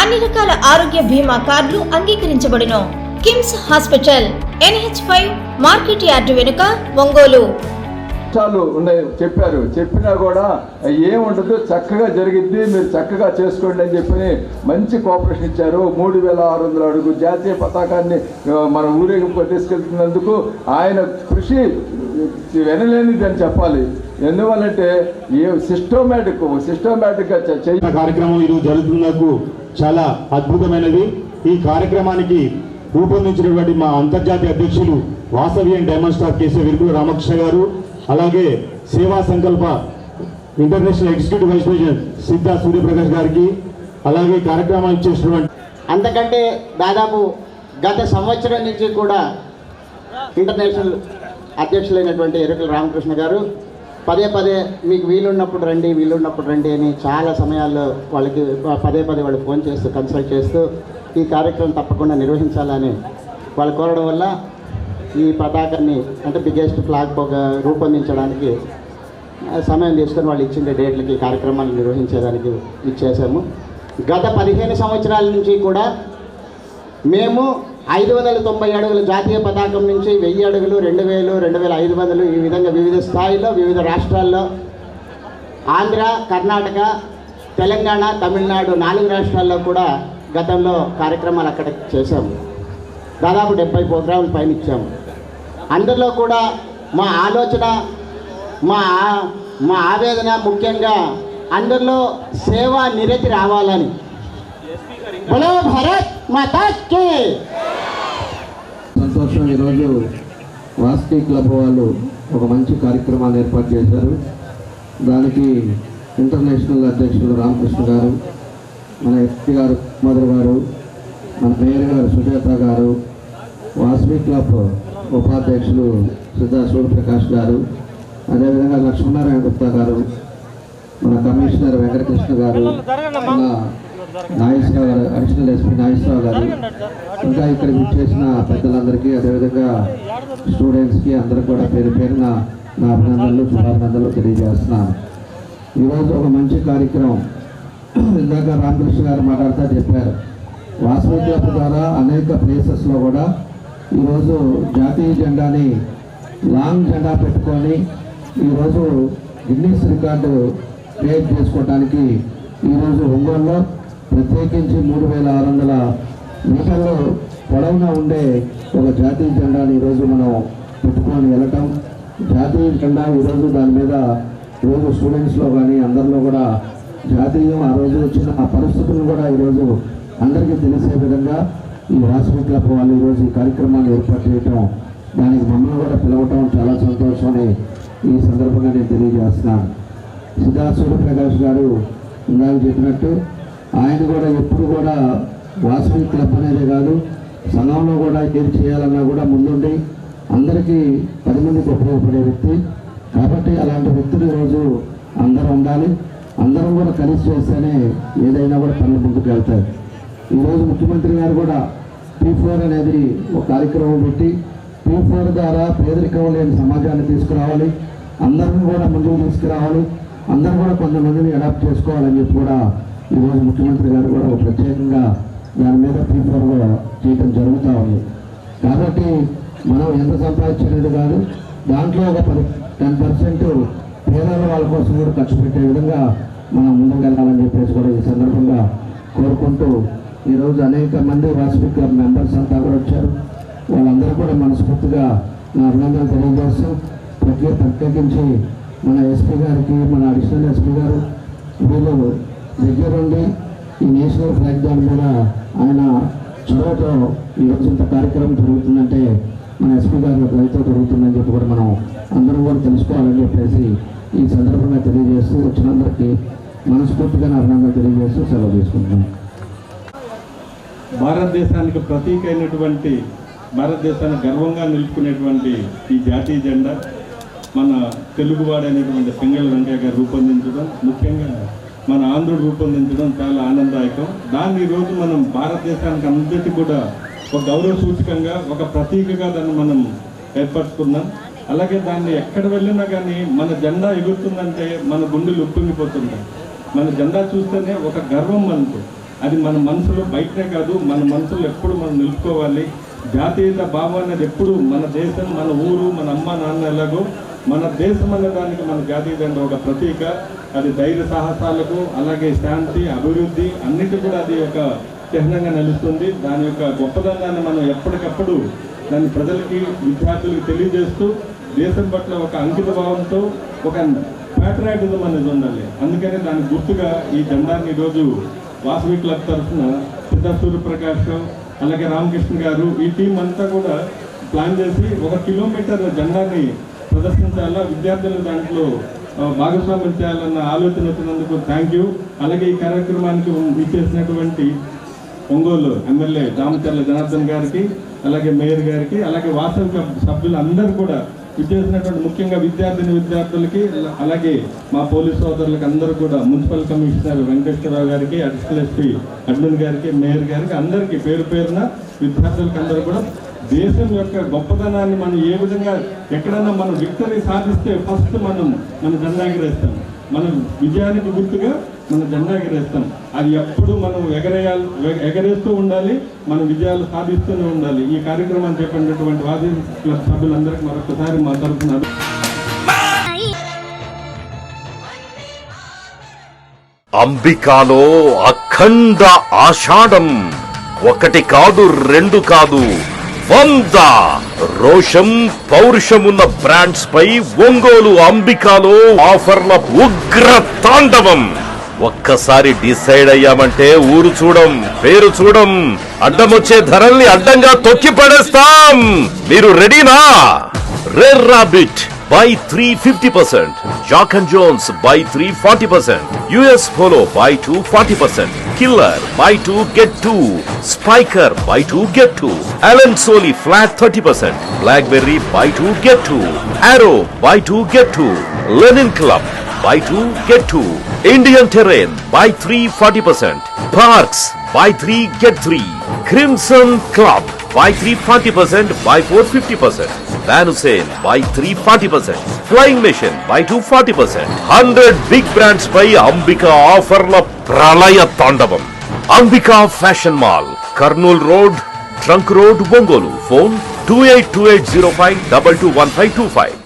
అన్ని రకాల ఆరోగ్య బీమా కార్డులు అంగీకరించబడును. KIMS hospital NH five market yard వెనుక ఒంగోలు. కష్టాలు ఉన్నాయి చెప్పారు. చెప్పినా కూడా ఏముండదు చక్కగా జరిగిద్ది మీరు చక్కగా చేసుకోండి అని చెప్పి మంచి కోఆపరేషన్ ఇచ్చారు. మూడు వేల ఆరు వందల అడుగు జాతీయ పతాకాన్ని మన ఊరేగింపు తీసుకెళ్తున్నందుకు ఆయన కృషి వినలేనిది అని చెప్పాలి. ఎందువల్లంటే ఏ సిస్టమేటిక్ సిస్టమేటిక్గా ఈ కార్యక్రమం ఈరోజు జరుగుతున్నందుకు చాలా అద్భుతమైనది. ఈ కార్యక్రమానికి రూపొందించినటువంటి మా అంతర్జాతీయ అధ్యక్షులు వాసవ్యం diamond star KC Virukula Ramakrishna garu అలాగే సేవా సంకల్ప ఇంటర్నేషనల్ ఎగ్జిక్యూటివ్ వైస్ ప్రెసిడెంట్ సిద్ధ సూర్యప్రకాష్ గారికి అలాగే కార్యక్రమాలు చేసినటువంటి అంతకంటే దాదాపు గత సంవత్సరం నుంచి కూడా ఇంటర్నేషనల్ అధ్యక్షులైనటువంటి ఎరుకల రామకృష్ణ గారు పదే పదే మీకు వీలున్నప్పుడు రండి వీలున్నప్పుడు రండి అని చాలా సమయాల్లో వాళ్ళకి పదే పదే వాళ్ళు ఫోన్ చేస్తూ కన్సల్ట్ చేస్తూ ఈ కార్యక్రమం తప్పకుండా నిర్వహించాలని వాళ్ళు కోరడం వల్ల ఈ పతాకాన్ని అంటే బిగ్గెస్ట్ ఫ్లాగ్ ఒక రూపొందించడానికి సమయం తీసుకొని వాళ్ళు ఇచ్చిన డేట్లకి కార్యక్రమాలు నిర్వహించేదానికి ఇచ్చేసాము గత పదిహేను సంవత్సరాల నుంచి కూడా మేము ఐదు వందల తొంభై అడుగుల జాతీయ పతాకం నుంచి వెయ్యి అడుగులు రెండు వేలు రెండు వేల ఐదు వందలు ఈ విధంగా వివిధ స్థాయిలో వివిధ రాష్ట్రాల్లో. ఆంధ్ర కర్ణాటక తెలంగాణ తమిళనాడు నాలుగు రాష్ట్రాల్లో కూడా గతంలో కార్యక్రమాలు అక్కడ చేశాము. దాదాపు డెబ్బై ప్రోగ్రాములు పైన ఇచ్చాము. అందులో కూడా మా ఆలోచన మా మా ఆవేదన ముఖ్యంగా అందరిలో సేవా నిరతి రావాలని బలో భారత్ మాతాకి. సంతోషం ఈరోజు వాస్కి క్లబ్ వాళ్ళు ఒక మంచి కార్యక్రమాన్ని ఏర్పాటు చేశారు. దానికి ఇంటర్నేషనల్ అధ్యక్షులు రామకృష్ణ గారు మన ఎస్పీ గారు మధుర గారు మన మేయర్ గారు సుజాత గారు వాస్వి క్లబ్ ఉపాధ్యక్షులు సిద్ధా సూర్యప్రకాష్ గారు అదేవిధంగా లక్ష్మీనారాయణ గుప్తా గారు మన కమిషనర్ వెంకటకృష్ణ గారు మన నాగేశ్వరరావు గారు అడిషనల్ ఎస్పీ నాగేశ్వరరావు గారు. ఇంకా ఇక్కడ చేసిన పెద్దలందరికీ అదేవిధంగా స్టూడెంట్స్కి అందరికి కూడా పేరు పేరున నా అభినందనలు శుభాభినందనలు తెలియజేస్తున్నాను. ఈరోజు ఒక మంచి కార్యక్రమం. ఇందాక రామకృష్ణ గారు మాట్లాడుతూ చెప్పారు. వాసవి క్లబ్ ద్వారా అనేక ప్లేసెస్లో కూడా ఈరోజు జాతీయ జెండాని లాంగ్ జెండా పెట్టుకొని ఈరోజు గిన్నీస్ రికార్డు క్రియేట్ చేసుకోవడానికి ఈరోజు ఒంగోలులో ప్రత్యేకించి మూడు వేల ఆరు వందల మీటర్లు పొడవునా ఉండే ఒక జాతీయ జెండాను ఈరోజు మనం పెట్టుకొని వెళ్ళటం. జాతీయ జెండా ఈరోజు దాని మీద ఈరోజు స్టూడెంట్స్లో కానీ అందరిలో కూడా జాతీయం ఆ రోజు వచ్చిన ఆ పరిస్థితులను కూడా ఈరోజు అందరికీ తెలిసే విధంగా ఈ వాసవి క్లబ్ వాళ్ళు ఈరోజు ఈ కార్యక్రమాన్ని ఏర్పాటు చేయటం దానికి మమ్మల్ని కూడా పిలవటం చాలా సంతోషం అని ఈ సందర్భంగా నేను తెలియజేస్తున్నాను. సిద్ధార్థ సూర్యప్రకాష్ గారు ఇందాక చెప్పినట్టు ఆయన కూడా ఎప్పుడు కూడా వాసవి క్లబ్ అనేదే కాదు సంఘంలో కూడా ఏం చేయాలన్నా కూడా ముందుండి అందరికీ పది మందికి ఉపయోగపడే వ్యక్తి. కాబట్టి అలాంటి వ్యక్తులు ఈరోజు అందరూ ఉండాలి. అందరం కూడా కలిసి చేస్తేనే ఏదైనా కూడా పనులు ముందుకు వెళ్తాయి. ఈరోజు ముఖ్యమంత్రి గారు కూడా పీ ఫోర్ అనేది ఒక కార్యక్రమం పెట్టి పీ ఫోర్ ద్వారా పేదరికం లేని సమాజాన్ని తీసుకురావాలి. అందరిని కూడా ముందుకు తీసుకురావాలి. అందరూ కూడా కొంతమందిని అడాప్ట్ చేసుకోవాలని చెప్పి కూడా ఈరోజు ముఖ్యమంత్రి గారు కూడా ఒక ప్రత్యేకంగా దాని మీద ప్రిఫర్లో చేయడం జరుగుతూ ఉంది. కాబట్టి మనం ఎంత సంపాదించలేదు కాదు దాంట్లో ఒక పది టెన్ పర్సెంట్ పేదల వాళ్ళ కోసం కూడా ఖర్చు పెట్టే విధంగా మనం ముందుకు వెళ్ళాలని చెప్పేసి కూడా ఈ సందర్భంగా కోరుకుంటూ ఈరోజు అనేక మంది వాసవి క్లబ్ మెంబర్స్ అంతా కూడా వచ్చారు. వాళ్ళందరూ కూడా మనస్ఫూర్తిగా నా అభినందనలు తెలియజేస్తూ ప్రత్యేక ప్రత్యేకించి మన ఎస్పీ గారికి మన అడిషనల్ ఎస్పీ గారు వీళ్ళు దగ్గరుండి ఈ నేషనల్ ఫ్లాగ్ దాని మీద ఆయన చొరవతో ఈరోజు ఇంత కార్యక్రమం జరుగుతుందంటే మన ఎస్పీ గారి రైతు జరుగుతుందని చెప్పి కూడా మనం అందరం కూడా తెలుసుకోవాలని చెప్పేసి ఈ సందర్భంగా తెలియజేస్తూ వచ్చినందరికీ మనస్ఫూర్తిగా నా అభినందనలు తెలియజేస్తూ సెలవు తీసుకుంటున్నాం. భారతదేశానికి ప్రతీక అయినటువంటి భారతదేశాన్ని గర్వంగా నిలుపుకునేటువంటి ఈ జాతీయ జెండా మన తెలుగువాడైనటువంటి పింగళ వెంకయ్య గారు రూపొందించడం ముఖ్యంగా మన ఆంధ్రుడు రూపొందించడం చాలా ఆనందదాయకం. దాన్ని ఈరోజు మనం భారతదేశానికి అందరికీ కూడా ఒక గౌరవ సూచకంగా ఒక ప్రతీకగా దాన్ని మనం ఏర్పరచుకున్నాం. అలాగే దాన్ని ఎక్కడ వెళ్ళినా కానీ మన జెండా ఎగురుతుందంటే మన గుండెలు ఉప్పొంగిపోతుంటాయి మన జెండా చూస్తేనే ఒక గర్వం మనకు. అది మన మనసులో బయటనే కాదు మన మనసులో ఎప్పుడు మనం నిలుపుకోవాలి. జాతీయత భావం అనేది ఎప్పుడు మన దేశం మన ఊరు మన అమ్మ నాన్న ఎలాగో మన దేశం అనే దానికి మన జాతీయ జెండా ఒక ప్రతీక. అది ధైర్య సాహసాలకు అలాగే శాంతి అభివృద్ధి అన్నిటి కూడా అది ఒక చిహ్నంగా నిలుస్తుంది. దాని యొక్క గొప్పదనాన్ని మనం ఎప్పటికప్పుడు దాన్ని ప్రజలకి విద్యార్థులకు తెలియజేస్తూ దేశం పట్ల ఒక అంకిత భావంతో ఒక ప్యాట్రాటిజం అనేది ఉండాలి. అందుకనే దాని గుర్తుగా ఈ జెండాన్ని ఈరోజు వాసవి క్లబ్ తరఫున సిద్ధ సూర్యప్రకాష్ అలాగే రామకృష్ణ గారు ఈ టీం అంతా కూడా ప్లాన్ చేసి ఒక కిలోమీటర్ జెండాని ప్రదర్శించాలా? విద్యార్థులు దాంట్లో భాగస్వామ్యం చేయాలన్న ఆలోచన వచ్చినందుకు థ్యాంక్ యూ అలాగే ఈ కార్యక్రమానికి ఇచ్చేసినటువంటి ఒంగోలు ఎమ్మెల్యే దామచర్ల జనార్దన్ గారికి అలాగే మేయర్ గారికి అలాగే వాసవి క్లబ్ సభ్యులు అందరూ కూడా ఇచ్చేసినటువంటి ముఖ్యంగా విద్యార్థిని విద్యార్థులకి అలాగే మా పోలీస్ సోదరులకు అందరూ కూడా మున్సిపల్ కమిషనర్ వెంకటేశ్వరరావు గారికి అడిషనల్ ఎస్పీ అడ్మిన్ గారికి మేయర్ గారికి అందరికీ పేరు పేరున విద్యార్థులకు అందరూ కూడా దేశం యొక్క గొప్పతనాన్ని మనం ఏ విధంగా ఎక్కడైనా మనం విక్టరీ సాధిస్తే ఫస్ట్ మనం మన జెండా ఎగరేస్తాం మనం విజయానికి గుర్తుగా మన జెండా ఎగరేస్తాం అది ఎప్పుడు మనం ఎగరేయాలి ఎగరేస్తూ ఉండాలి మన విజయాలు సాధిస్తూనే ఉండాలి. ఈ కార్యక్రమాన్ని చెప్పినటువంటి వాది క్లబ్ సభ్యులందరికీ మరొకసారి మా తరఫున అంబికాలో అఖండ ఆషాఢం. ఒకటి కాదు రెండు కాదు. వంద రోషం పౌరుషమున్న బ్రాండ్స్ పై ఒంగోలు అంబికాలో ఆఫర్ల ఉగ్ర తాండవం. ఒక్కసారి డిసైడ్ అయ్యామంటే ఊరు చూడం పేరు చూడం అడ్డమొచ్చే ధరల్ని అడ్డంగా తొక్కి పడేస్తాం. మీరు రెడీనా? Red rabbit buy three fifty percent. Jack and Jones buy three forty percent. US Polo buy two forty percent. Killer, buy 2, get 2. Spiker, buy 2, get 2. Alan Soli, flat 30%. Blackberry, buy 2, get 2. Arrow, buy 2, get 2. Lenin Club, buy 2, get 2. Indian Terrain, buy 3, 40%. Parks, buy 3, get 3. Crimson Club, buy three forty percent buy four fifty percent van hussein buy three forty percent flying machine buy two forty percent hundred big brands by ambika offer la pralaya tandavam ambika fashion mall karnool road trunk road bongolu phone 282805 221525